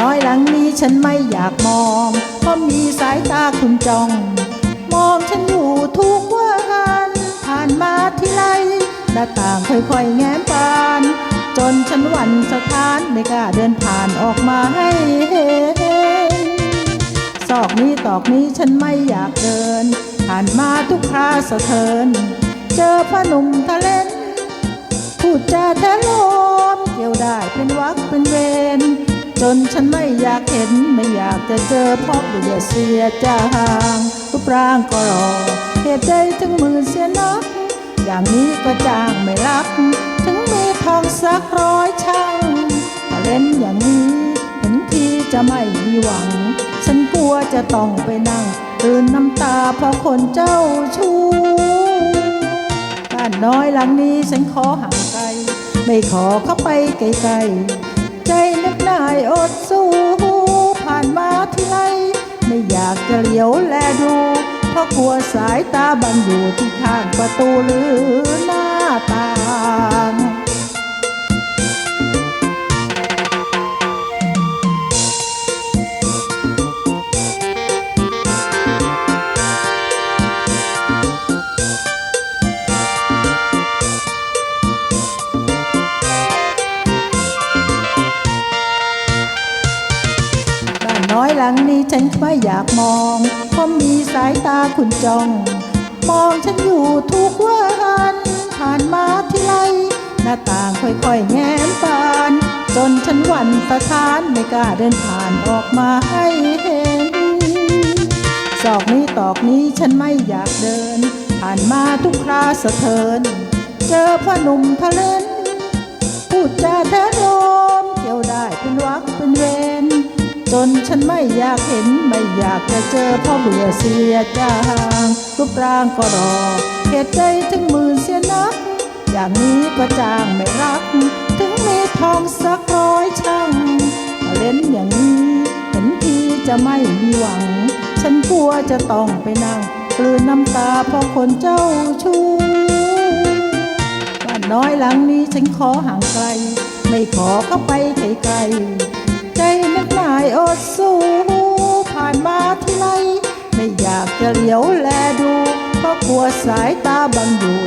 น้อยหลังนี้ฉันไม่อยากมอง เพราะมีสายตาคุณจ้อง มองฉันอยู่ทุกวันผ่านมาที่ไรหน้าต่างค่อยๆแง้มปาน จนฉันหวันสถานไม่กล้าเดินผ่านออกมาให้เห็นซอกนี้ตอกนี้ฉันไม่อยากเดิน ผ่านมาทุกคราสะเทิน เจอพ่อหนุ่มทะเลนพูดจาแท้ล นฉันไม่อยากเห็นไม่อยากจะเจอเพราะเบื่อเสียจางรูปร่างก็รอเหตุใดถึงมือเสียนักอย่างนี้ก็จ้างไม่รักถึงมีทองสักร้อยช่างถ้าเล่นอย่างนี้เห็นทีจะไม่มีหวัง ฉันกลัวจะต้องไปนั่งตื่นน้ำตาเพราะคนเจ้าชู้บ้านน้อยหลังนี้ฉันขอห่างไกล ไม่ขอเข้าไปไกลๆ ใจนึกได้อดสู้ผ่านมาที่ไรไม่อยากจะเหลียวแลดู เพราะกลัวสายตาบังอยู่ที่ข้างประตูหรือหน้าต่าง หลังนี้ฉันไม่อยากมองเพราะมีสายตาคุณจ้อง มองฉันอยู่ทุกวันผ่านมาที่ไรหน้าต่างค่อยๆแง้มปาน จนฉันหวั่นสะท้านไม่กล้าเดินผ่านออกมาให้เห็นซอกนี้ตอกนี้ฉันไม่อยากเดิน ผ่านมาทุกคราสะเทิน เจอพ่อหนุ่มทะเลน นฉันไม่อยากเห็นไม่อยากจะเจอเพราะเบื่อเสียจางรูปร่างก็รอเหตุใจถึงมือเสียนัก อย่างนี้ก็จ้างไม่รัก ถึงมีทองสักร้อยช่างถ้าเล่นอย่างนี้เห็นทีจะไม่มีหวัง ฉันกลัวจะต้องไปนั่งกลืนน้ำตาเพราะคนเจ้าชู้บ้านน้อยหลังนี้ฉันขอห่างไกล ไม่ขอเข้าไปไกลๆใจนึกหนา สายตาบังอยู่